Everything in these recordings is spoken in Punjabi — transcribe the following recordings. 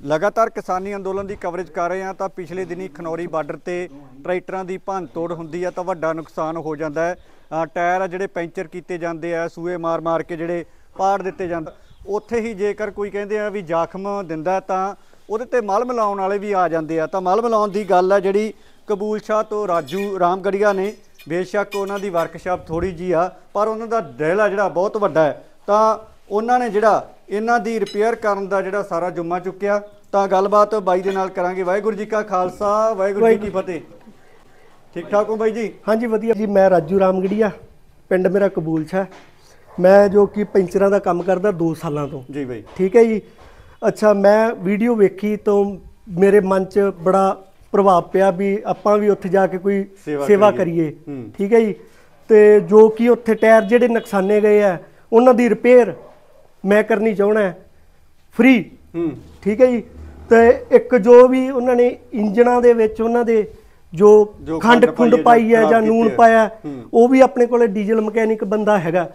ਲਗਾਤਾਰ ਕਿਸਾਨੀ ਅੰਦੋਲਨ ਦੀ ਕਵਰੇਜ ਕਰ ਰਹੇ ਹਾਂ ਤਾਂ ਪਿਛਲੇ ਦਿਨੀ ਖਨੌਰੀ ਬਾਰਡਰ ਤੇ ਟਰੈਕਟਰਾਂ ਦੀ ਭੰਨ ਤੋੜ ਹੁੰਦੀ ਆ ਤਾਂ ਵੱਡਾ ਨੁਕਸਾਨ ਹੋ ਜਾਂਦਾ ਹੈ। ਟਾਇਰ ਆ ਜਿਹੜੇ ਪੈਂਚਰ ਕੀਤੇ ਜਾਂਦੇ ਆ, ਸੂਏ ਮਾਰ-ਮਾਰ ਕੇ ਜਿਹੜੇ ਪਾੜ ਦਿੱਤੇ ਜਾਂਦੇ ਉੱਥੇ ਹੀ ਜੇਕਰ ਕੋਈ ਕਹਿੰਦੇ ਆ ਵੀ ਜ਼ਖਮ ਦਿੰਦਾ ਤਾਂ ਉਹਦੇ ਤੇ ਮਲ ਮਿਲਾਉਣ ਵਾਲੇ ਵੀ ਆ ਜਾਂਦੇ ਆ। ਤਾਂ ਮਲ ਮਿਲਾਉਣ ਦੀ ਗੱਲ ਹੈ ਜਿਹੜੀ ਕਬੂਲ ਸ਼ਾਹ ਤੋਂ ਰਾਜੂ ਰਾਮਗੜੀਆ ਨੇ। ਬੇਸ਼ੱਕ ਉਹਨਾਂ ਦੀ ਵਰਕਸ਼ਾਪ ਥੋੜੀ ਜੀ ਆ, ਪਰ ਉਹਨਾਂ ਦਾ ਦਿਲ ਆ ਜਿਹੜਾ ਬਹੁਤ ਵੱਡਾ ਹੈ। ਤਾਂ ਉਹਨਾਂ ਨੇ ਜਿਹੜਾ ਇਹਨਾਂ ਦੀ ਰਿਪੇਅਰ ਕਰਨ ਦਾ ਜਿਹੜਾ ਸਾਰਾ ਜੁਮਾ ਚੁੱਕਿਆ। ਤਾਂ ਗੱਲਬਾਤ ਬਾਈ ਦੇ ਨਾਲ ਕਰਾਂਗੇ। ਵਾਹਿਗੁਰੂ ਜੀ ਕਾ ਖਾਲਸਾ ਵਾਹਿਗੁਰੂ ਜੀ ਕੀ ਫਤਿਹ। ਠੀਕ ਠਾਕ ਹੋ ਬਾਈ ਜੀ? ਹਾਂਜੀ ਵਧੀਆ ਜੀ। ਮੈਂ ਰਾਜੂ ਰਾਮਗੜੀਆ ਪਿੰਡ ਮੇਰਾ ਕਬੂਲ ਛਾ ਮੈਂ ਜੋ ਕਿ ਪੈਂਚਰਾਂ ਦਾ ਕੰਮ ਕਰਦਾ 2 ਸਾਲਾਂ ਤੋਂ। ਜੀ ਬਾਈ। ਠੀਕ ਹੈ ਜੀ? ਅੱਛਾ ਮੈਂ ਵੀਡੀਓ ਵੇਖੀ ਤਾਂ ਮੇਰੇ ਮਨ 'ਚ ਬੜਾ ਪ੍ਰਭਾਵ ਪਿਆ ਵੀ ਆਪਾਂ ਵੀ ਉੱਥੇ ਜਾ ਕੇ ਕੋਈ ਸੇਵਾ ਕਰੀਏ। ਠੀਕ ਹੈ ਜੀ? ਤੇ ਜੋ ਕਿ ਉੱਥੇ ਟਾਇਰ ਜਿਹੜੇ ਨੁਕਸਾਨੇ ਗਏ ਆ ਉਹਨਾਂ ਦੀ ਰਿਪੇਅਰ ਮੈਂ ਕਰਨੀ ਚਾਹਣਾ ਫ੍ਰੀ ਹੂੰ। ਠੀਕ ਹੈ ਜੀ? ਤੇ ਇੱਕ ਜੋ ਵੀ ਉਹਨਾਂ ਨੇ ਇੰਜਣਾਂ ਦੇ ਵਿੱਚ ਉਹਨਾਂ ਦੇ ਜੋ ਖੰਡ ਖੰਡ ਪਾਈ ਹੈ, ਜਾਂ ਹੈ। ਪਾਇਆ। ਉਹ ਵੀ ਆਪਣੇ ਕੋਲੇ ਡੀਜ਼ਲ ਮਕੈਨਿਕ ਬੰਦਾ ਹੈਗਾ।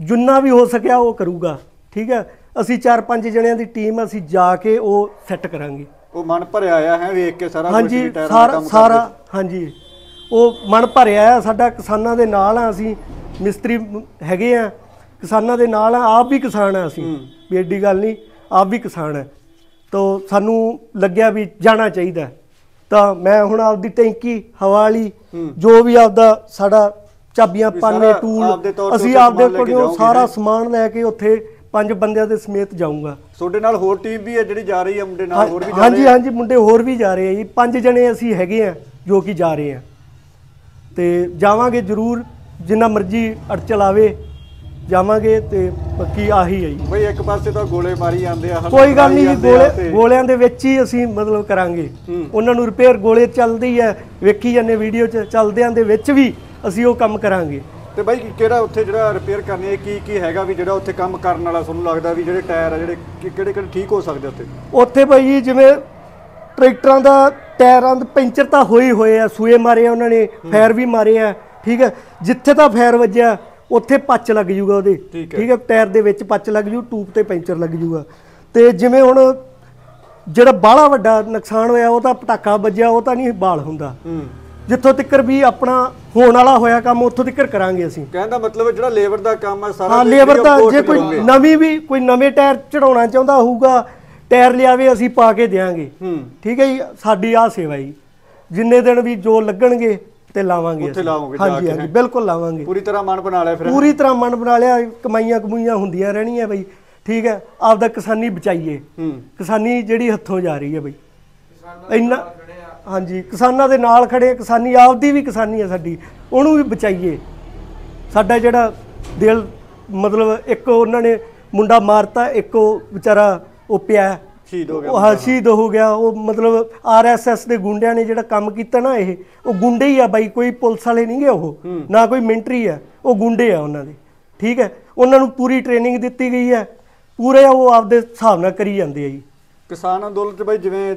ਜਿੰਨਾ ਵੀ ਹੋ ਸਕਿਆ ਉਹ ਕਰੂਗਾ। ਠੀਕ ਹੈ? ਅਸੀਂ ਚਾਰ ਪੰਜ ਜਣਿਆਂ ਦੀ ਟੀਮ ਅਸੀਂ ਜਾ ਕੇ ਉਹ ਸੈੱਟ ਕਰਾਂਗੇ। ਉਹ ਮਨ ਭਰਿਆ ਆਇਆ ਹੈ ਵੇਖ ਕੇ ਸਾਰਾ ਕੁਝ ਹਾਂਜੀ ਵੀ ਟਾਇਰਾਂ ਦਾ ਸਾਰਾ ਕੰਮ ਸਾਰਾ ਕਰਦੇ। ਹਾਂਜੀ। ਉਹ ਮਨ ਭਰਿਆ ਆ ਸਾਡਾ ਕਿਸਾਨਾਂ ਦੇ ਨਾਲ ਆ ਅਸੀਂ। ਮਿਸਤਰੀ ਹੈਗੇ ਆ। ਕਿਸਾਨਾਂ ਦੇ ਨਾਲ ਆ ਆਪ ਵੀ ਕਿਸਾਨ ਆ ਅਸੀਂ। ਵੀ ਐਡੀ ਗੱਲ ਨਹੀਂ ਆਪ ਵੀ ਕਿਸਾਨ ਆ। ਤਾਂ ਸਾਨੂੰ ਲੱਗਿਆ ਵੀ ਜਾਣਾ ਚਾਹੀਦਾ। ਤਾਂ ਮੈਂ ਹੁਣ ਆਪਦੀ ਟੈਂਕੀ ਹਵਾ ਵਾਲੀ ਜੋ ਵੀ ਆਪਦਾ ਸਾਡਾ ਚਾਬੀਆਂ ਸਾਰਾ ਟੂਲ ਅਸੀਂ ਆਪਦੇ ਕੋਲੋਂ ਸਾਰਾ ਹੈਂ? ਸਮਾਨ ਲੈ ਕੇ ਉੱਥੇ ਪੰਜ ਬੰਦਿਆਂ ਦੇ ਸਮੇਤ ਜਾਊਂਗਾ। ਤੁਹਾਡੇ ਨਾਲ ਹੋਰ ਟੀਮ ਵੀ ਹੈ ਜਿਹੜੀ ਜਾ ਰਹੀ ਹੈ ਮੁੰਡੇ ਨਾਲ ਹੋਰ ਵੀ ਜਾ ਹਾਂਜੀ ਰਹੇ? ਹਾਂਜੀ ਮੁੰਡੇ ਹੋਰ ਵੀ ਜਾ ਰਹੇ ਆ ਜੀ। ਪੰਜ ਜਣੇ ਅਸੀਂ ਹੈਗੇ ਆ ਜੋ ਕਿ ਜਾ ਰਹੇ ਆ। ਤੇ ਜਾਵਾਂਗੇ ਜ਼ਰੂਰ ਜਿੰਨਾ ਮਰਜ਼ੀ ਅੜਚਲ ਆਵੇ। ਜਾਵਾਂਗੇ ਤੇ ਬਾਕੀ ਆਹੀ ਹੈ ਜੀ। ਬਈ ਇੱਕ ਪਾਸੇ ਤਾਂ ਗੋਲੇ ਮਾਰੀ ਜਾਂਦੇ ਆ ਕੋਈ ਗੱਲ ਨਹੀਂ ਜੀ ਗੋਲੇ ਗੋਲਿਆਂ ਦੇ ਵਿੱਚ ਹੀ ਅਸੀਂ ਮਤਲਬ ਕਰਾਂਗੇ। ਉਹਨਾਂ ਨੂੰ ਰਿਪੇਅਰ ਗੋਲੇ ਚੱਲਦੀ ਹੈ ਵੇਖੀ ਜਾਂਦੇ ਵੀਡੀਓ 'ਚ ਚੱਲਦਿਆਂ ਦੇ ਵਿੱਚ ਵੀ ਅਸੀਂ ਉਹ ਕੰਮ ਕਰਾਂਗੇ। ਤੇ ਬਾਈ ਕਿਹੜਾ ਉੱਥੇ ਜਿਹੜਾ ਰਿਪੇਅਰ ਕਰਨੀ ਹੈ ਕੀ ਕੀ ਹੈਗਾ ਵੀ ਜਿਹੜਾ ਉੱਥੇ ਕੰਮ ਕਰਨ ਵਾਲਾ ਤੁਹਾਨੂੰ ਲੱਗਦਾ ਵੀ ਜਿਹੜੇ ਟਾਇਰ ਆ ਜਿਹੜੇ ਕਿਹੜੇ ਕਿਹੜੇ ਠੀਕ ਹੋ ਸਕਦੇ ਉੱਥੇ? ਉੱਥੇ ਭਾਈ ਜੀ ਜਿਵੇਂ ਟਰੈਕਟਰਾਂ ਦਾ ਟਾਇਰਾਂ ਦੇ ਪੈਂਚਰ ਤਾਂ ਹੋਏ ਹੀ ਹੋਏ ਆ ਸੂਏ ਮਾਰੇ ਆ ਉਹਨਾਂ ਨੇ ਫਾਇਰ ਵੀ ਮਾਰੇ ਆ ਠੀਕ ਹੈ? ਜਿੱਥੇ ਤਾਂ ਫਾਇਰ ਵੱਜਿਆ ਉੱਥੇ ਪੱਚ ਲੱਗ ਜੂਗਾ ਉਹਦੇ। ਠੀਕ ਹੈ। ਟਾਇਰ ਦੇ ਵਿੱਚ ਪੱਚ ਲੱਗ ਜੂ ਟੂਬ ਤੇ ਪੈਂਚਰ ਲੱਗ ਜੂਗਾ। ਤੇ ਜਿਵੇਂ ਹੁਣ ਜਿਹੜਾ ਬਾਹਲਾ ਵੱਡਾ ਨੁਕਸਾਨ ਹੋਇਆ ਉਹ ਤਾਂ ਪਟਾਕਾ ਵੱਜਿਆ ਉਹ ਤਾਂ ਨਹੀਂ ਬਾਲ ਹੁੰਦਾ। ਜਿੱਥੋਂ ਤੱਕ ਵੀ ਆਪਣਾ ਹੋਣ ਵਾਲਾ ਹੋਇਆ ਕੰਮ ਉੱਥੋਂ ਤੱਕ ਕਰਾਂਗੇ ਅਸੀਂ। ਕਹਿਣ ਦਾ ਮਤਲਬ ਜਿਹੜਾ ਲੇਬਰ ਦਾ ਕੰਮ ਹੈ ਸਾਰਾ ਹਾਂ ਲੇਬਰ ਦਾ ਜੇ ਕੋਈ। ਨਵੀਂ ਵੀ ਕੋਈ ਨਵੇਂ ਟਾਇਰ ਚੜਾਉਣਾ ਚਾਹੁੰਦਾ ਹੋਊਗਾ ਟਾਇਰ ਲਿਆਵੇ ਅਸੀਂ ਪਾ ਕੇ ਦੇਾਂਗੇ ਠੀਕ ਹੈ ਜੀ ਸਾਡੀ ਆ ਸੇਵਾ ਜੀ। ਜਿੰਨੇ ਦਿਨ ਵੀ ਜੋ ਲੱਗਣਗੇ ਤੇ ਲਾਵਾਂਗੇ ਉੱਥੇ ਜਾ ਹਾਂਜੀ ਹਾਂਜੀ। ਬਿਲਕੁਲ ਲਾਵਾਂਗੇ। ਪੂਰੀ ਤਰ੍ਹਾਂ ਮਨ ਬਣਾ ਲਿਆ ਫਿਰ ਪੂਰੀ ਤਰ੍ਹਾਂ ਮਨ ਬਣਾ ਲਿਆ ਕਮਾਈਆਂ ਕਮੂਈਆਂ ਹੁੰਦੀਆਂ ਰਹਿਣੀਆਂ ਬਈ। ਠੀਕ ਹੈ ਆਪਦਾ ਕਿਸਾਨੀ ਬਚਾਈਏ। ਹੂੰ। ਕਿਸਾਨੀ ਜਿਹੜੀ ਹੱਥੋਂ ਜਾ ਰਹੀ ਹੈ ਬਈ। ਇੰਨਾ ਹਾਂਜੀ ਕਿਸਾਨਾਂ ਦੇ ਨਾਲ ਖੜੇ ਕਿਸਾਨੀ ਆਪਦੀ ਵੀ ਕਿਸਾਨੀ ਹੈ ਸਾਡੀ। ਉਹਨੂੰ ਵੀ ਬਚਾਈਏ। ਸਾਡਾ ਜਿਹੜਾ ਦਿਲ ਮਤਲਬ ਇੱਕ ਉਹਨਾਂ ਨੇ ਮੁੰਡਾ ਮਾਰਤਾ ਇੱਕ ਉਹ ਵਿਚਾਰਾ ਉਹ ਪਿਆ। ਸ਼ਹੀਦ ਹੋ ਗਿਆ ਉਹ ਹਾਂ ਸ਼ਹੀਦ ਹੋ ਗਿਆ ਉਹ ਮਤਲਬ ਆਰਐਸਐਸ ਦੇ ਗੁੰਡਿਆਂ ਨੇ ਜਿਹੜਾ ਕੰਮ ਕੀਤਾ ਨਾ ਇਹ ਉਹ ਗੁੰਡੇ ਹੀ ਆ ਬਾਈ ਕੋਈ ਪੁਲਿਸ ਵਾਲੇ ਨਹੀਂ ਗੇ ਉਹ ਨਾ ਕੋਈ ਮਿਲਟਰੀ ਆ ਉਹ ਗੁੰਡੇ ਆ ਉਹਨਾਂ ਦੇ ਠੀਕ ਹੈ? ਉਹਨਾਂ ਨੂੰ ਪੂਰੀ ਟ੍ਰੇਨਿੰਗ ਦਿੱਤੀ ਗਈ ਹੈ ਪੂਰੇ ਉਹ ਆਪਦੇ ਹਿਸਾਬ ਨਾਲ ਕਰੀ ਜਾਂਦੇ ਆ ਜੀ। ਕਿਸਾਨ ਅੰਦੋਲਨ ਚ ਬਾਈ ਜਿਵੇਂ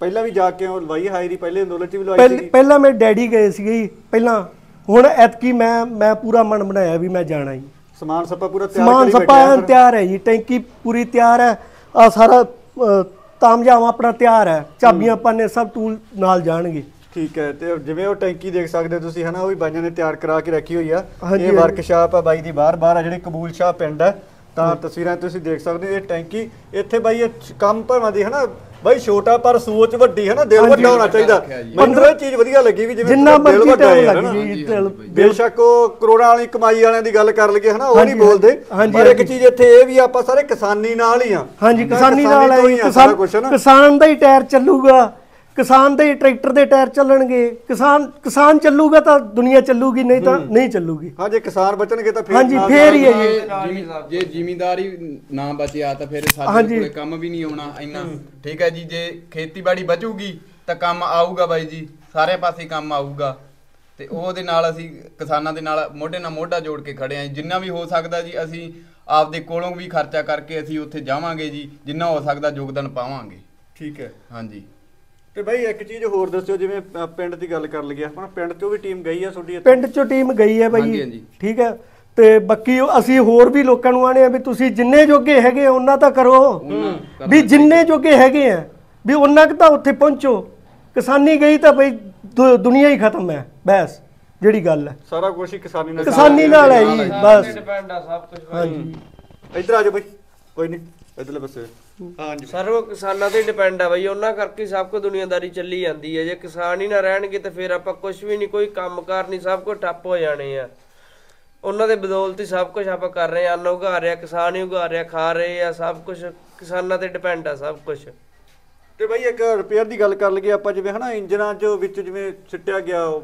ਪਹਿਲਾਂ ਵੀ ਜਾ ਕੇ ਉਹ ਲਵਾਈ ਹਾਈ ਦੀ ਪਹਿਲੇ ਅੰਦੋਲਨ ਚ ਵੀ ਲਵਾਈ ਸੀ ਪਹਿਲਾਂ ਮੇਰੇ ਡੈਡੀ ਗਏ ਸੀਗੇ ਜੀ ਪਹਿਲਾਂ। ਹੁਣ ਐਤਕੀ ਮੈਂ ਮੈਂ ਪੂਰਾ ਮਨ ਬਣਾਇਆ ਵੀ ਮੈਂ ਜਾਣਾ ਜੀ। ਸਮਾਨ ਸੱਪਾ ਪੂਰਾ ਤਿਆਰ ਸਮਾਨ ਕਰੀ ਸੱਪਾ ਬੈਠੇ ਐਨ ਫਿਰ। ਤਿਆਰ ਹੈ ਜੀ ਟੈਂਕੀ ਪੂਰੀ ਤਿਆਰ ਹੈ ਆ ਸਾਰਾ ਅ, ਤਾਮਝਾਮ ਆਪਣਾ ਤਿਆਰ ਹੈ। ਚਾਬੀਆਂ ਪਾਨੇ ਸਭ ਟੂਲ ਨਾਲ ਜਾਣਗੇ। ਠੀਕ ਹੈ ਤੇ ਜਿਵੇਂ ਉਹ ਟੈਂਕੀ ਦੇਖ ਸਕਦੇ ਹੋ ਤੁਸੀਂ ਹਨਾ ਉਹ ਵੀ ਬਾਈਆਂ ਨੇ ਤਿਆਰ ਕਰਾ ਕੇ ਰੱਖੀ ਹੋਈ ਆ। ਇਹ। ਵਰਕਸ਼ਾਪ ਆ ਬਾਈ ਦੀ ਬਾਹਰ ਬਾਹਰ ਆ ਜਿਹੜੇ ਕਬੂਲ ਸ਼ਾਹ ਪਿੰਡ ਹੈ। ਤਾਂ ਤਸਵੀਰਾਂ ਤੁਸੀਂ ਦੇਖ ਸਕਦੇ ਹੋ ਇਹ ਟੈਂਕੀ ਇੱਥੇ ਬਾਈ ਇਹ ਕੰਮ ਭਰਵਾਂ ਦੀ ਹਨਾ ਬਾਈ ਛੋਟਾ ਪਰ ਸੋਚ ਵੱਡੀ ਹਨਾ ਦਿਲ ਹਾਂਜੀ। ਵੱਡਾ ਹੋਣਾ ਚਾਹੀਦਾ। ਮੈਨੂੰ ਇਹ ਚੀਜ਼ ਵਧੀਆ ਲੱਗੀ ਵੀ ਜਿਵੇਂ ਜਿੰਨਾ ਦਿਲ ਮਰਜ਼ੀ ਵੱਡਾ ਟਾਈਮ ਹੈ ਲੱਗ। ਜੀ ਦਿਲ ਬੇਸ਼ੱਕ ਉਹ ਕਰੋੜਾਂ ਵਾਲੀ ਕਮਾਈ ਵਾਲਿਆਂ ਦੀ ਗੱਲ ਕਰ ਲਈਏ ਹਨਾ ਉਹ ਨਹੀਂ ਬੋਲਦੇ। ਪਰ ਇੱਕ। ਚੀਜ਼ ਇੱਥੇ ਇਹ ਵੀ ਆਪਾਂ ਸਾਰੇ ਕਿਸਾਨੀ ਨਾਲ ਹੀ ਆ। ਹਾਂਜੀ ਕਿਸਾਨੀ ਨਾਲ ਹੈ ਹੀ ਕਿਸਾਨ ਦਾ ਹੀ ਟਾਇਰ ਚੱਲੂਗਾ। ਕਿਸਾਨ ਦੇ ਟਰੈਕਟਰ ਦੇ ਟਾਇਰ ਚੱਲਣਗੇ ਕਿਸਾਨ ਕਿਸਾਨ ਚੱਲੂਗਾ ਤਾਂ ਦੁਨੀਆ ਚੱਲੂਗੀ ਨਹੀਂ ਤਾਂ ਨਹੀਂ ਚੱਲੂਗੀ। ਹਾਂ ਜੇ ਕਿਸਾਨ ਬਚਣਗੇ ਤਾਂ ਫਿਰ ਹਾਂਜੀ, ਫੇਰ ਹੀ ਹੈ ਜੀ। ਜਿਮੀ- ਜੇ ਜ਼ਿਮੀਂਦਾਰੀ ਨਾ ਬਚਿਆ ਤਾਂ ਫਿਰ ਸਾਡੇ। ਕੋਲੇ ਕੰਮ ਵੀ ਨਹੀਂ ਆਉਣਾ ਇੰਨਾ। ਠੀਕ ਹੈ ਜੀ ਜੇ ਖੇਤੀਬਾੜੀ ਬਚੂਗੀ ਤਾਂ ਕੰਮ ਆਊਗਾ ਬਾਈ ਜੀ ਸਾਰੇ ਪਾਸੇ ਕੰਮ ਆਊਗਾ। ਤੇ ਉਹਦੇ ਨਾਲ ਅਸੀਂ ਕਿਸਾਨਾਂ ਦੇ ਨਾਲ ਮੋਢੇ ਨਾਲ ਮੋਢਾ ਜੋੜ ਕੇ ਖੜੇ ਆਂ ਜਿੰਨਾ ਵੀ ਹੋ ਸਕਦਾ ਜੀ ਅਸੀਂ ਆਪਦੇ ਕੋਲੋਂ ਵੀ ਖਰਚਾ ਕਰਕੇ ਅਸੀਂ ਉੱਥੇ ਜਾਵਾਂਗੇ ਜੀ ਜਿੰਨਾ ਹੋ ਸਕਦਾ ਯੋਗਦਾਨ ਪਾਵਾਂਗੇ। ਠੀਕ ਹੈ। ਹਾਂਜੀ। ਤੇ ਬਾਈ ਇੱਕ ਚੀਜ਼ ਹੋਰ ਦੱਸਿਓ ਜਿਵੇਂ ਪਿੰਡ ਦੀ ਗੱਲ ਕਰ ਲਈਏ ਆਪਾਂ ਪਿੰਡ ਚੋਂ ਵੀ ਟੀਮ ਗਈ ਆ ਤੁਹਾਡੀ ਪਿੰਡ ਚੋਂ ਟੀਮ ਗਈ ਹੈ ਬਾਈ। ਠੀਕ ਹੈ ਤੇ ਬਾਕੀ ਅਸੀਂ ਹੋਰ ਵੀ ਲੋਕਾਂ ਨੂੰ ਆਣੇ ਆ ਵੀ ਤੁਸੀਂ ਜਿੰਨੇ ਜੋਗੇ ਹੈਗੇ ਉਹਨਾਂ ਤਾਂ ਕਰੋ। ਵੀ ਜਿੰਨੇ ਜੋਗੇ ਹੈਗੇ ਆ ਵੀ ਉਹਨਾਂ ਕੁ ਤਾਂ ਉੱਥੇ ਪਹੁੰਚੋ। ਕਿਸਾਨੀ ਗਈ ਤਾਂ ਬਈ ਦੁਨੀਆ ਹੀ ਖਤਮ ਹੈ ਬਸ ਜਿਹੜੀ ਗੱਲ ਹੈ। ਸਾਰਾ ਕੁਝ ਹੀ ਕਿਸਾਨੀ ਨਾਲ ਕਿਸਾਨੀ ਨਾਲ ਹੈ ਜੀ ਬਸ। ਡਿਪੈਂਡ ਆ ਸਭ ਕੁਝ ਹਾਂਜੀ। ਇੱਧਰ ਆ ਜਾਓ ਬਈ। ਕੋਈ ਨਹੀਂ ਇੱਧਰਲੇ ਪਾਸੇ। ਹਾਂਜੀ। ਸਰਵ ਕਿਸਾਨਾਂ ਤੇ ਡਿਪੈਂਡ ਆ ਬਈ ਉਹਨਾਂ ਕਰਕੇ ਹੀ ਸਭ ਕੁਝ ਦੁਨੀਆਦਾਰੀ ਚੱਲੀ ਜਾਂਦੀ ਹੈ। ਜੇ ਕਿਸਾਨ ਹੀ ਨਾ ਰਹਿਣਗੇ ਤੇ ਫਿਰ ਆਪਾਂ ਕੁਝ ਵੀ ਨਹੀਂ ਕੋਈ ਕੰਮਕਾਰ ਨਹੀਂ ਸਭ ਕੁਝ ਠੱਪ ਹੋ ਜਾਣੇ ਆ। ਉਹਨਾਂ ਦੇ ਬਦੌਲਤ ਹੀ ਸਭ ਕੁਝ ਆਪਾਂ ਕਰ ਰਹੇ ਆ ਅੰਨ ਉਗਾ ਰਿਹਾ ਕਿਸਾਨ ਹੀ ਉਗਾ ਰਿਹਾ ਖਾ ਰਹੇ ਆ ਸਭ ਕੁਝ ਕਿਸਾਨਾਂ ਤੇ ਡਿਪੈਂਡ ਆ ਸਭ ਕੁਝ ਤੇ ਬਾਈ ਇੱਕ ਰਿਪੇਅਰ ਦੀ ਗੱਲ ਕਰ ਲਈਏ ਆਪਾਂ ਜਿਵੇਂ ਹਨਾ ਇੰਜਨਾਂ 'ਚ ਵਿੱਚ ਜਿਵੇਂ ਸਿੱਟਿਆ ਗਿਆ ਉਹ,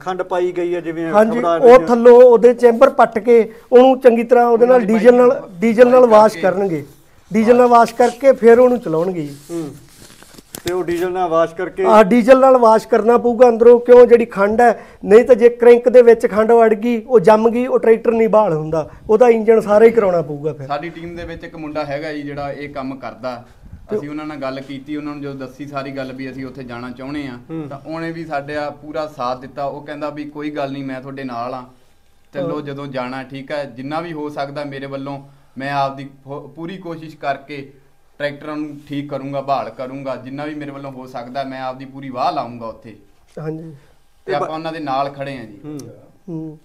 ਖੰਡ ਪਾਈ ਗਈ ਹੈ ਜਿਵੇਂ ਹਾਂਜੀ ਉਹ। ਥੱਲੋਂ ਉਹਦੇ ਚੈਂਬਰ ਪੱਟ ਕੇ ਉਹਨੂੰ ਚੰਗੀ ਤਰ੍ਹਾਂ ਉਹਦੇ ਨਾਲ ਡੀਜ਼ਲ ਨਾਲ ਡੀਜ਼ਲ ਨਾਲ ਵਾਸ਼ ਕਰਨਗੇ। ਡੀਜ਼ਲ ਨਾਲ ਵਾਸ਼ ਕਰਕੇ ਫਿਰ ਉਹਨੂੰ ਚਲਾਉਣਗੇ ਜੀ। ਹੂੰ। ਤੇ ਉਹ ਡੀਜ਼ਲ ਨਾਲ ਵਾਸ਼ ਕਰਕੇ ਆ ਡੀਜ਼ਲ ਨਾਲ ਵਾਸ਼ ਕਰਨਾ ਪਊਗਾ ਅੰਦਰੋਂ ਕਿਉਂ? ਜਿਹੜੀ ਖੰਡ ਹੈ ਨਹੀਂ ਤਾਂ ਜੇ ਕ੍ਰੈਂਕ ਦੇ ਵਿੱਚ ਖੰਡ ਵੜ ਗਈ ਉਹ ਜੰਮ ਗਈ ਉਹ ਟਰੈਕਟਰ ਨਹੀਂ ਬਹਾਲ ਹੁੰਦਾ। ਉਹਦਾ ਇੰਜਨ ਸਾਰਾ ਹੀ ਕਰਾਉਣਾ ਪਊਗਾ ਫਿਰ। ਸਾਡੀ ਟੀਮ ਦੇ ਵਿੱਚ ਇੱਕ ਮੁੰਡਾ ਹੈਗਾ ਜੀ ਜਿਹੜਾ ਇਹ ਕੰਮ ਕਰਦਾ। ਅਸੀਂ ਉਹਨਾਂ ਨਾਲ ਗੱਲ ਕੀਤੀ ਉਹਨਾਂ ਨੂੰ ਜਦੋਂ ਦੱਸੀ ਸਾਰੀ ਗੱਲ ਵੀ ਅਸੀਂ ਉੱਥੇ ਜਾਣਾ ਚਾਹੁੰਦੇ ਆ ਤਾਂ ਉਹਨੇ ਵੀ ਸਾਡਾ ਪੂਰਾ ਸਾਥ ਦਿੱਤਾ। ਉਹ ਕਹਿੰਦਾ ਵੀ ਕੋਈ ਗੱਲ ਨਹੀਂ ਮੈਂ ਤੁਹਾਡੇ ਨਾਲ ਆ ਚੱਲੋ ਜਦੋਂ ਜਾਣਾ ਠੀਕ ਹੈ? ਜਿੰਨਾ ਵੀ ਹੋ ਸਕਦਾ ਮੇਰੇ ਵੱਲੋਂ ਮੈਂ ਆਪਦੀ ਪੂਰੀ ਕੋਸ਼ਿਸ਼ ਕਰਕੇ ਟਰੈਕਟਰਾਂ ਨੂੰ ਠੀਕ ਕਰੂੰਗਾ ਬਹਾਲ ਕਰੂੰਗਾ ਜਿੰਨਾ ਵੀ ਮੇਰੇ ਵੱਲੋਂ ਹੋ ਸਕਦਾ ਮੈਂ ਆਪਦੀ ਪੂਰੀ ਵਾਹ ਲਾਉਂਗਾ ਉੱਥੇ ਹਾਂਜੀ ਤੇ ਆਪਾਂ ਉਹਨਾਂ ਦੇ ਨਾਲ ਖੜੇ ਆ ਜੀ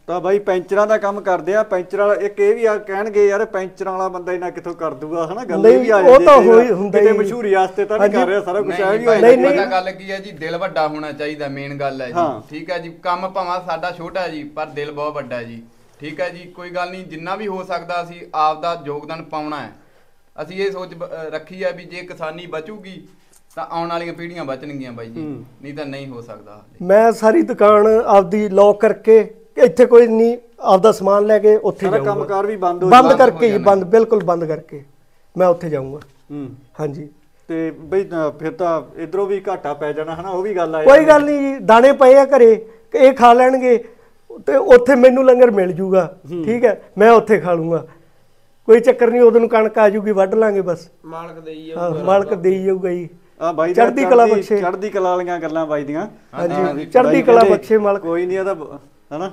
ਤਾਂ ਬਾਈ ਪੈਂਚਰਾਂ ਦਾ ਕੰਮ ਕਰਦੇ ਆ ਪੈਂਚਰ ਵਾਲਾ ਇੱਕ ਇਹ ਵੀ ਆ ਕਹਿਣਗੇ ਯਾਰ ਪੈਂਚਰਾਂ ਵਾਲਾ ਬੰਦਾ ਇਹਨਾਂ ਕਿੱਥੋਂ ਕਰ ਦੂਗਾ ਹਨਾ ਗੱਲ ਇਹ ਵੀ ਆ ਉਹ ਜਾਂਦੀ ਤਾਂ ਕਈ ਹੋਈ-। ਹੁੰਦਾ ਕਿਤੇ। ਮਸ਼ਹੂਰੀ ਵਾਸਤੇ ਤਾਂ ਨਹੀਂ। ਕਰ ਰਿਹਾ ਸਾਰਾ ਕੁਝ ਐ ਵੀ ਨਹੀਂ ਨਹੀਂ, ਗੱਲ ਕੀ ਹੈ ਜੀ ਦਿਲ ਵੱਡਾ ਹੋਣਾ ਚਾਹੀਦਾ ਮੇਨ ਗੱਲ ਹੈ ਹਾਂ। ਜੀ ਠੀਕ ਹੈ ਜੀ ਕੰਮ ਭਾਵੇਂ ਸਾਡਾ ਛੋਟਾ ਹੈ ਜੀ ਪਰ ਦਿਲ ਬਹੁਤ ਵੱਡਾ ਹੈ ਜੀ ਠੀਕ ਹੈ ਜੀ ਕੋਈ ਗੱਲ ਨਹੀਂ ਜਿੰਨਾ ਵੀ ਹੋ ਸਕਦਾ ਅਸੀਂ ਆਪ ਦਾ ਯੋਗਦਾਨ ਪਾਉਣਾ ਹੈ। ਅਸੀਂ ਇਹ ਸੋਚ ਰੱਖੀ ਹੈ ਵੀ ਜੇ ਕਿਸਾਨੀ ਬਚੂਗੀ ਤਾਂ ਆਉਣ ਵਾਲੀਆਂ ਪੀੜ੍ਹੀਆਂ ਬਚਣਗੀਆਂ ਬਾਈ ਜੀ। ਨਹੀਂ ਤਾਂ ਨਹੀਂ ਹੋ ਸਕਦਾ। ਮੈਂ ਸਾਰੀ ਦੁਕਾਨ ਆਪਦੀ ਲੌਕ ਕਰਕੇ ਇੱਥੇ ਕੋਈ ਨਹੀਂ ਆਪਦਾ ਸਮਾਨ ਲੈ ਕੇ ਉੱਥੇ ਸਾਰਾ ਜਾਊਂਗਾ। ਕੰਮਕਾਰ ਵੀ ਬੰਦ ਹੋ ਬੰਦ। ਕਰਕੇ। ਬੰਦ ਬਿਲਕੁਲ ਬੰਦ ਕਰਕੇ ਮੈਂ ਉੱਥੇ ਜਾਊਂਗਾ। ਹੂੰ। ਹਾਂਜੀ। ਤੇ ਬਈ ਫਿਰ ਤਾਂ ਇਧਰੋਂ ਵੀ ਘਾਟਾ ਪੈ ਜਾਣਾ ਹਨਾ? ਉਹ ਵੀ ਗੱਲ ਆ ਕੋਈ ਗੱਲ ਨਹੀਂ ਜੀ ਦਾਣੇ ਪਏ ਆ ਘਰੇ ਇਹ ਖਾ ਲੈਣਗੇ। ਤੇ ਉੱਥੇ ਮੈਨੂੰ ਲੰਗਰ ਮਿਲ ਜੂਗਾ ਠੀਕ ਹੈ ਮੈਂ ਉੱਥੇ ਖਾ ਲੂੰਗਾ। ਕੋਈ ਚੱਕਰ ਨਹੀਂ ਉਦੋਂ ਨੂੰ ਕਣਕ ਆ ਜੂਗੀ ਵੱਢ ਲਾਂਗੇ ਬਸ। ਮਾਲਕ ਦੇਈ ਹਾਂ, ਮਾਲਕ ਦੇਈ ਜਾਊਗਾ ਜੀ। ਆ ਬਾਈ ਚੜ੍ਹਦੀ ਕਲਾ ਬਖਸ਼ੇ। ਚੜ੍ਹਦੀ ਕਲਾ ਵਾਲੀਆਂ ਗੱਲਾਂ ਬਾਈ ਦੀਆਂ। ਹਾਂਜੀ, ਚੜ੍ਹਦੀ ਕਲਾ ਬਖਸ਼ੇ ਮਾਲਕ। ਕੋਈ ਨਹੀਂ ਇਹਦਾ ਬ- ਹਨਾ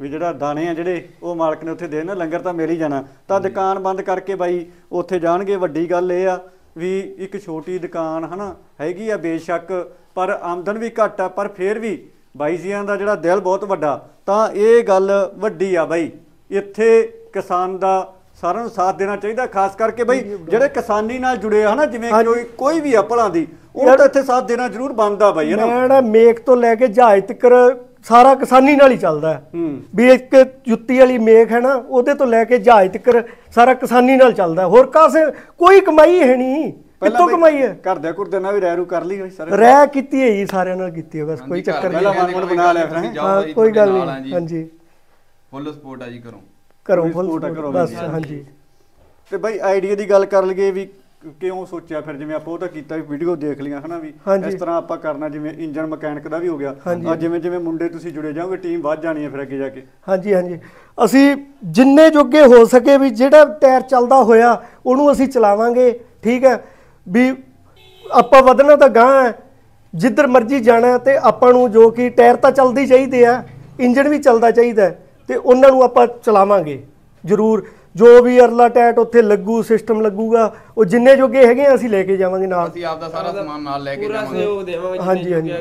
ਵੀ ਜਿਹੜਾ ਦਾਣੇ ਆ ਜਿਹੜੇ ਉਹ ਮਾਲਕ ਨੇ ਉੱਥੇ ਦੇ ਨਾ ਲੰਗਰ ਤਾਂ ਮਿਲ ਹੀ ਜਾਣਾ। ਤਾਂ ਦੁਕਾਨ ਬੰਦ ਕਰਕੇ ਬਾਈ ਉੱਥੇ ਜਾਣਗੇ ਵੱਡੀ ਗੱਲ ਇਹ ਆ ਵੀ ਇੱਕ ਛੋਟੀ ਦੁਕਾਨ ਹਨਾ ਹੈਗੀ ਆ ਬੇਸ਼ੱਕ ਪਰ ਆਮਦਨ ਵੀ ਘੱਟ ਆ ਪਰ ਫੇਰ ਵੀ ਬਾਈ ਜੀਆਂ ਦਾ ਜਿਹੜਾ ਦਿਲ ਬਹੁਤ ਵੱਡਾ ਤਾਂ ਇਹ ਗੱਲ ਵੱਡੀ ਆ ਬਾਈ। ਇੱਥੇ ਕਿਸਾਨ ਦਾ ਸਾਰਿਆਂ ਨੂੰ ਸਾਥ ਦੇਣਾ ਚਾਹੀਦਾ ਖਾਸ ਕਰਕੇ ਬਈ ਜਿਹੜੇ ਕਿਸਾਨੀ ਨਾਲ ਜੁੜੇ ਆ ਹਨਾ ਜਿਵੇਂ। ਕੋਈ ਕੋਈ ਵੀ ਆ ਭਲਾਂ ਦੀ ਉਹ ਤਾਂ ਇੱਥੇ ਸਾਥ ਦੇਣਾ ਜ਼ਰੂਰ ਬਣਦਾ ਬਾਈ ਹਨਾ ਮੈਂ ਮੇਕ ਤੋਂ ਲੈ ਕੇ ਜਹਾਜ਼ ਤੱਕ ਸਾਰਾ ਕਿਸਾਨੀ ਨਾਲ ਹੀ ਚੱਲਦਾ। ਹੈ। ਵੀ ਇੱਕ ਜੁੱਤੀ ਵਾਲੀ ਮੇਖ ਹੈ ਨਾ ਉਹਦੇ ਤੋਂ ਲੈ ਕੇ ਜਹਾਜ਼ ਤੱਕ ਸਾਰਾ ਕਿਸਾਨੀ ਨਾਲ ਚੱਲਦਾ। ਹੋਰ ਕਾਸੇ ਕੋਈ ਕਮਾਈ ਹੈ ਨਹੀਂ। ਕਿੱਥੋਂ ਕਮਾਈ ਹੈ? ਘਰਦਿਆਂ ਘੁਰਦਿਆਂ ਨਾਲ ਵੀ ਰਹਿ ਰੂ ਕਰ ਲਈ ਹੋਈ ਸਾਰੇ। ਰਹਿ ਕੀਤੀ ਹੈ ਜੀ ਸਾਰਿਆਂ ਨਾਲ ਕੀਤੀ ਹੈ ਬਸ ਕੋਈ ਚੱਕਰ ਨਹੀਂ। ਪਹਿਲਾਂ ਦੀ ਬਣਾ ਲਿਆ ਫਿਰ, ਹਾਂ? ਕੋਈ ਗੱਲ ਨਹੀਂ। ਹਾਂਜੀ। ਫੁੱਲ ਸਪੋਰਟ ਆ ਜੀ ਕਰੋ ਕੋਈ ਫੁੱਲ ਘਰੋਂ ਬਸ ਹਾਂਜੀ। ਤੇ ਬਾਈ ਆਈਡੀਆ ਦੀ ਗੱਲ ਕਰ ਲਈਏ ਵੀ ਕਿਉਂ ਸੋਚਿਆ ਫਿਰ ਜਿਵੇਂ ਆਪਾਂ ਉਹ ਤਾਂ ਕੀਤਾ ਵੀ ਵੀਡੀਓ ਦੇਖ ਲਈਆਂ ਹਨਾ ਵੀ। ਇਸ ਤਰ੍ਹਾਂ ਆਪਾਂ ਕਰਨਾ ਜਿਵੇਂ ਇੰਜਨ ਮਕੈਨਿਕ ਦਾ ਵੀ ਹੋ ਗਿਆ। ਆ ਜਿਵੇਂ ਜਿਵੇਂ ਮੁੰਡੇ ਤੁਸੀਂ ਜੁੜੇ ਜਾਓਗੇ ਟੀਮ ਵੱਧ ਜਾਣੀ ਹੈ ਫਿਰ ਅੱਗੇ ਜਾ ਕੇ। ਹਾਂਜੀ ਹਾਂਜੀ। ਅਸੀਂ ਜਿੰਨੇ ਜੋਗੇ ਹੋ ਸਕੇ ਵੀ ਜਿਹੜਾ ਟਾਇਰ ਚੱਲਦਾ ਹੋਇਆ ਉਹਨੂੰ ਅਸੀਂ ਚਲਾਵਾਂਗੇ ਠੀਕ ਹੈ? ਵੀ ਆਪਾਂ ਵਧਣਾ ਤਾਂ ਗਾਂ ਹੈ ਜਿੱਧਰ ਮਰਜ਼ੀ ਜਾਣਾ ਹੈ ਤੇ ਆਪਾਂ ਨੂੰ ਜੋ ਕਿ ਟਾਇਰ ਤਾਂ ਚੱਲਦੇ ਹੀ ਚਾਹੀਦੇ ਆ ਇੰਜਨ ਵੀ ਚੱਲਦਾ ਚਾਹੀਦਾ ਹੈ ਤੇ ਉਹਨਾਂ ਨੂੰ ਆਪਾਂ ਚਲਾਵਾਂਗੇ ਜ਼ਰੂਰ। ਜੋ ਵੀ ਅਰਲਾ ਟੈਟ ਉੱਥੇ ਲੱਗੂ ਸਿਸਟਮ ਲੱਗੂਗਾ ਉਹ ਜਿੰਨੇ ਜੋਗੇ ਹੈਗੇ ਆ ਅਸੀਂ ਲੈ ਕੇ ਜਾਵਾਂਗੇ ਨਾਲ। ਅਸੀਂ ਆਪਦਾ ਸਾਰਾ ਸਮਾਨ ਨਾਲ ਲੈ ਕੇ ਪੂਰਾ ਜਾਵਾਂਗੇ। ਸਹਿਯੋਗ ਦੇਵਾਂਗੇ ਹਾਂਜੀ ਹਾਂਜੀ।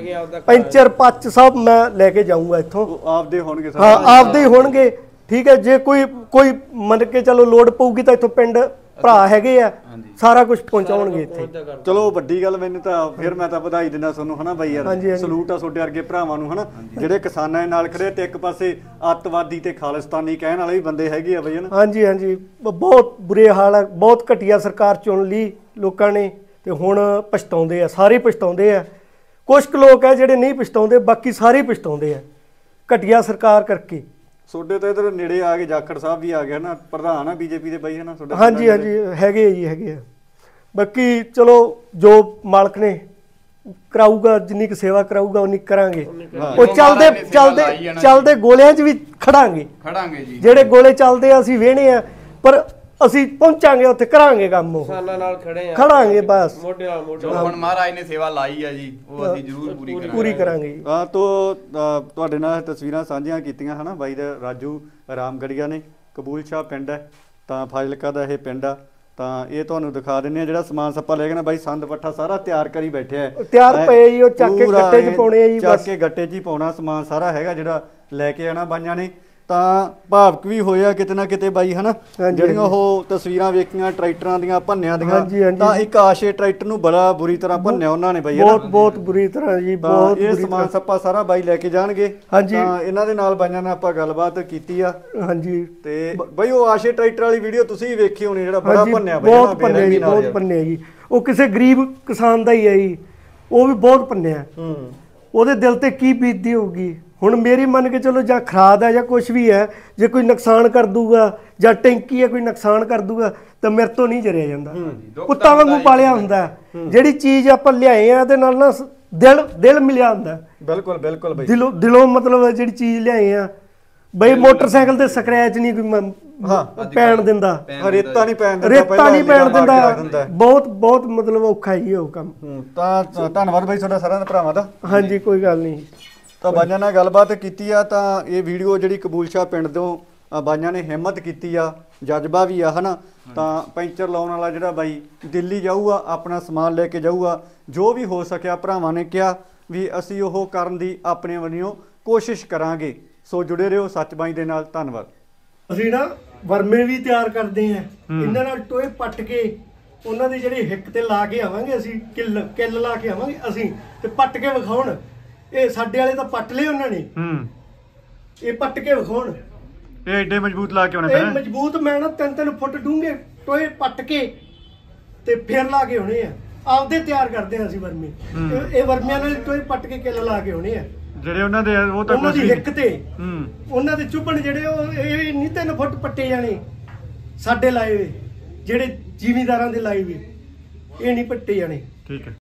ਪੈਂਚਰ ਪੱਚ ਸਭ ਮੈਂ ਲੈ ਕੇ ਜਾਊਂਗਾ ਇੱਥੋਂ। ਉਹ ਆਪਦੇ ਹੋਣਗੇ ਹਾਂ ਸਾਰੇ ਆਪਦੇ ਹੀ ਹੋਣਗੇ ਠੀਕ ਹੈ ਜੇ ਕੋਈ ਕੋਈ ਮੰਨ ਕੇ ਚਲੋ ਲੋਡ ਪਊਗੀ ਤਾਂ ਇੱਥੋਂ ਪਿੰਡ ਭਰਾ ਹੈਗੇ ਆ। ਸਾਰਾ ਕੁਝ ਪਹੁੰਚਾਉਣਗੇ ਇੱਥੇ। ਚਲੋ ਵੱਡੀ ਗੱਲ ਮੈਨੂੰ ਤਾਂ ਫਿਰ ਮੈਂ ਤਾਂ ਵਧਾਈ ਦਿੰਦਾ ਤੁਹਾਨੂੰ ਹਨਾ ਬਾਈ ਯਾਰ। ਸਲੂਟ ਆ ਤੁਹਾਡੇ ਵਰਗੇ ਭਰਾਵਾਂ ਨੂੰ ਹਨਾ? ਜਿਹੜੇ ਕਿਸਾਨਾਂ ਦੇ ਨਾਲ ਖੜੇ ਤੇ ਇੱਕ ਪਾਸੇ ਅੱਤਵਾਦੀ ਤੇ ਖਾਲਿਸਤਾਨੀ ਕਹਿਣ ਵਾਲੇ ਵੀ ਬੰਦੇ ਹੈਗੇ ਆ ਬਈ ਹਨਾ? ਹਾਂਜੀ ਹਾਂਜੀ। ਬਹੁਤ ਬੁਰੇ ਹਾਲ ਹੈ ਬਹੁਤ ਘਟੀਆ ਸਰਕਾਰ ਚੁਣ ਲਈ ਲੋਕਾਂ ਨੇ ਤੇ ਹੁਣ ਪਛਤਾਉਂਦੇ ਆ ਸਾਰੇ ਪਛਤਾਉਂਦੇ ਆ। ਕੁਝ ਕੁ ਲੋਕ ਹੈ ਜਿਹੜੇ ਨਹੀਂ ਪਛਤਾਉਂਦੇ ਬਾਕੀ ਸਾਰੇ ਪਛਤਾਉਂਦੇ ਆ। ਘਟੀਆ ਸਰਕਾਰ ਕਰਕੇ। ਤੁਹਾਡੇ ਤਾਂ ਇਧਰ ਨੇੜੇ ਆ ਕੇ ਜਾਖੜ ਸਾਹਿਬ ਵੀ ਆ ਗਿਆ ਨਾ ਪ੍ਰਧਾਨ ਆ ਬੀਜੇਪੀ ਦੇ ਬਾਈ ਹਨਾ ਤੁਹਾਡੇ ਹਾਂਜੀ। ਹਾਂਜੀ ਹੈਗੇ ਜੀ ਹੈਗੇ ਆ ਬਾਕੀ ਚਲੋ ਜੋ ਮਾਲਕ ਨੇ ਕਰਾਊਗਾ ਜਿੰਨੀ ਕੁ ਸੇਵਾ ਕਰਾਊਗਾ ਉਨੀ ਕਰਾਂਗੇ ਹਾਂ। ਉਹ ਚੱਲਦੇ ਨੇ ਚੱਲਦੇ ਨਾ ਚੱਲਦੇ ਗੋਲਿਆਂ 'ਚ ਵੀ ਖੜਾਂਗੇ ਖੜਾਂਗੇ ਜੀ ਜਿਹੜੇ ਗੋਲੇ ਚੱਲਦੇ ਆ ਅਸੀਂ ਵੇਹਣੇ ਆ ਪਰ ਅਸੀਂ ਪਹੁੰਚਾਂਗੇ ਉੱਥੇ ਕਰਾਂਗੇ ਕੰਮ ਉਹ। ਕਿਸਾਨਾਂ ਨਾਲ ਖੜੇ ਆ। ਖੜਾਂਗੇ ਬਸ। ਮੋਢੇ ਨਾਲ ਮੋਢੇ ਜੋ ਹੁਣ ਮਹਾਰਾਜ ਨੇ ਸੇਵਾ ਲਾਈ ਆ ਜੀ ਉਹ ਅਸੀਂ ਜ਼ਰੂਰ ਪੂਰੀ ਕਰਾਂਗੇ ਪੂਰੀ ਕਰਾਂਗੇ। ਜੀ। ਆ ਤੋ ਅ, ਤੁਹਾਡੇ ਨਾਲ ਤਸਵੀਰਾਂ ਸਾਂਝੀਆਂ ਕੀਤੀਆਂ ਹਨਾ ਬਾਈ ਦਾ ਰਾਜੂ ਰਾਮਗੜੀਆ ਨੇ। ਕਬੂਲ ਸ਼ਾਹ ਪਿੰਡ ਹੈ ਤਾਂ ਫਾਜ਼ਿਲਕਾ ਦਾ ਇਹ ਪਿੰਡ ਆ। ਤਾਂ ਇਹ ਤੁਹਾਨੂੰ ਦਿਖਾ ਦਿੰਨੇ ਆ ਜਿਹੜਾ ਸਮਾਨ ਸੱਪਾ ਲੈ ਕੇ ਨਾ ਬਾਈ ਸੰਦ ਪੱਠਾ ਸਾਰਾ ਤਿਆਰ ਕਰੀ ਬੈਠਿਆ ਹੈ ਤਿਆਰ ਐਂ ਪਏ ਜੀ, ਉਹ ਚੱਕ ਕੇ ਪੂਰਾ ਗੱਟੇ 'ਚ ਐਂ ਪਾਉਣੇ ਆ ਜੀ ਚੱਕ ਬਸ। ਕੇ ਗੱਟੇ 'ਚ ਹੀ ਪਾਉਣਾ ਸਮਾਨ ਸਾਰਾ ਹੈਗਾ ਜਿਹੜਾ ਲੈ ਕੇ ਆਣਾ ਬਾਈਆਂ ਨੇ। ਤਾਂ ਭਾਵਕ ਵੀ ਹੋਇਆ ਕਿਤੇ ਨਾ ਕਿਤੇ ਬਾਈ ਹਨਾ? ਜਿਹੜੀਆਂ ਉਹ ਤਸਵੀਰਾਂ ਵੇਖੀਆਂ ਟਰੈਕਟਰਾਂ ਦੀਆਂ ਭੰਨਿਆਂ ਦੀਆਂ। ਤਾਂ ਇੱਕ ਆਸ਼ੇ ਟਰੈਕਟਰ ਨੂੰ ਬੜਾ ਬੁਰੀ ਤਰ੍ਹਾਂ ਭੰਨਿਆ ਉਹਨਾਂ ਨੇ ਬਾਈ ਬਹੁਤ ਬਹੁਤ ਬੁਰੀ ਤਰ੍ਹਾਂ ਜੀ ਬਹੁਤ ਇਹ ਸਮਾਨ ਸੱਪਾ ਸਾਰਾ ਬਾਈ ਲੈ ਕੇ ਜਾਣਗੇ। ਤਾਂ ਇਹਨਾਂ ਦੇ ਨਾਲ ਬਾਈਆਂ ਨਾਲ ਆਪਾਂ ਗੱਲਬਾਤ ਕੀਤੀ ਆ। ਹਾਂਜੀ। ਤੇ ਬਈ ਉਹ ਆਸ਼ੇ ਟਰੈਕਟਰ ਵਾਲੀ ਵੀਡੀਓ ਤੁਸੀਂ ਵੇਖੀ ਹੋਣੀ ਜਿਹੜਾ ਬੜਾ ਭੰਨਿਆ ਬਈ ਬਹੁਤ ਪੰਨਿਆ ਜੀ ਬਹੁਤ। ਪੰਨਿਆ ਜੀ। ਉਹ ਕਿਸੇ ਗਰੀਬ ਕਿਸਾਨ ਦਾ ਹੀ ਹੈ ਜੀ। ਉਹ ਵੀ ਬਹੁਤ ਪੰਨਿਆ ਹੂੰ। ਉਹਦੇ ਦਿਲ ਤੇ ਕੀ ਬੀਤਦੀ ਹੋਊਗੀ? ਹੁਣ ਮੇਰੀ ਮੰਨ ਕੇ ਚਲੋ ਜਾਂ ਖਰਾਦ ਹੈ ਜਾਂ ਕੁਝ ਵੀ ਹੈ ਜੇ ਕੋਈ ਨੁਕਸਾਨ ਕਰ ਦੂਗਾ ਜਾਂ ਟੈਂਕੀ ਹੈ ਕੋਈ ਨੁਕਸਾਨ ਕਰ ਦੂਗਾ ਤਾਂ ਮੇਰੇ ਤੋਂ ਨਹੀਂ ਜਰਿਆ ਜਾਂਦਾ। ਕੁੱਤਾ ਵਾਂਗੂ ਪਾਲਿਆ ਹੁੰਦਾ। ਜਿਹੜੀ ਚੀਜ਼ ਆਪਾਂ ਲਿਆਏ ਆ ਇਹਦੇ ਨਾਲ ਨਾ ਦਿਲ ਦਿਲ ਮਿਲਿਆ ਹੁੰਦਾ। ਬਿਲਕੁਲ ਬਿਲਕੁਲ ਬਈ। ਦਿਲੋਂ ਦਿਲੋਂ ਮਤਲਬ ਜਿਹੜੀ ਚੀਜ਼ ਲਿਆਏ ਆ ਬਈ ਮੋਟਰਸਾਈਕਲ ਤੇ ਸਕ੍ਰੈਚ ਨਹੀਂ ਕੋਈ ਹਾਂ, ਪੈਣ ਦਿੰਦਾ। ਰੇਤਾ ਨਹੀਂ ਪੈਣ ਦਿੰਦਾ ਰੇਤਾ ਨਹੀਂ ਪੈਣ ਦਿੰਦਾ। ਬਹੁਤ ਬਹੁਤ ਮਤਲਬ ਔਖਾ ਹੀ ਉਹ ਕੰਮ। ਤਾਂ ਧੰਨਵਾਦ ਬਾਈ ਤੁਹਾਡਾ ਸਾਰਿਆਂ ਦਾ ਭਰਾਵਾਂ ਦਾ। ਹਾਂਜੀ ਕੋਈ ਗੱਲ ਨਹੀਂ। ਤਾਂ ਬਾਈਆਂ ਨਾਲ ਗੱਲਬਾਤ ਕੀਤੀ ਆ ਤਾਂ ਇਹ ਵੀਡੀਓ ਜਿਹੜੀ ਕਬੂਲ ਸ਼ਾਹ ਪਿੰਡ ਤੋਂ ਬਾਈਆਂ ਨੇ ਹਿੰਮਤ ਕੀਤੀ ਆ ਜਜ਼ਬਾ ਵੀ ਆ ਹਨਾ? ਤਾਂ ਪੈਂਚਰ ਲਾਉਣ ਵਾਲਾ ਜਿਹੜਾ ਬਾਈ ਦਿੱਲੀ ਜਾਊਗਾ ਆਪਣਾ ਸਮਾਨ ਲੈ ਕੇ ਜਾਊਗਾ। ਜੋ ਵੀ ਹੋ ਸਕਿਆ ਭਰਾਵਾਂ ਨੇ ਕਿਹਾ ਵੀ ਅਸੀਂ ਉਹ ਕਰਨ ਦੀ ਆਪਣੇ ਵੱਲੋਂ ਕੋਸ਼ਿਸ਼ ਕਰਾਂਗੇ। ਸੋ ਜੁੜੇ ਰਹੋ ਸੱਚ ਬਾਈ ਦੇ ਨਾਲ। ਧੰਨਵਾਦ। ਅਸੀਂ ਨਾ ਵਰਮੇ ਵੀ ਤਿਆਰ ਕਰਦੇ ਆ। ਇਹਨਾਂ ਨਾਲ ਟੋਏ ਪੱਟ ਕੇ ਉਹਨਾਂ ਦੀ ਜਿਹੜੀ ਹਿੱਕ ਤੇ ਲਾ ਕੇ ਆਵਾਂਗੇ ਅਸੀਂ ਕਿੱਲ ਕਿੱਲ ਲਾ ਕੇ ਆਵਾਂਗੇ ਅਸੀਂ ਤੇ ਪੱਟ ਕੇ ਵਿਖਾਉਣ। ਇਹ ਸਾਡੇ ਵਾਲੇ ਤਾਂ ਪੱਟ ਲਏ ਉਹਨਾਂ ਨੇ। ਹੂੰ। ਇਹ ਪੱਟ ਕੇ ਵਿਖਾਉਣ। ਇਹ ਐਡੇ ਮਜ਼ਬੂਤ ਲਾ ਕੇ ਇਹ ਮਜ਼ਬੂਤ ਮੈਂ ਨਾ ਤਿੰਨ ਤਿੰਨ ਫੁੱਟ ਡੂੰਘੇ ਟੋਏ ਪੱਟ ਕੇ ਤੇ ਫਿਰ ਲਾ ਕੇ ਹੋਣੇ ਆ। ਆਪਦੇ ਤਿਆਰ ਕਰਦੇ ਆ ਅਸੀਂ ਵਰਮੇ। ਇਹ- ਇਹ ਵਰਮਿਆਂ ਨਾਲ ਟੋਏ ਪੱਟ ਕੇ ਕਿੱਲ ਲਾ ਕੇ ਹੋਣੇ ਆ। ਜਿਹੜੇ ਉਹਨਾਂ ਦੇ ਉਹ ਉਹਨਾਂ ਦੀ ਹਿੱਕ ਤੇ। ਹੂੰ। ਉਹਨਾਂ ਦੇ ਚੁੱਭਣ ਜਿਹੜੇ ਉਹ ਇਹ ਨਹੀਂ ਤਿੰਨ ਫੁੱਟ ਪੱਟੇ ਜਾਣੇ ਸਾਡੇ ਲਾਏ ਵੇ ਜਿਹੜੇ ਜ਼ਿਮੀਦਾਰਾਂ ਦੇ ਲਾਏ ਵੇ ਇਹ ਨਹੀਂ ਪੱਟੇ ਜਾਣੇ। ਠੀਕ ਹੈ।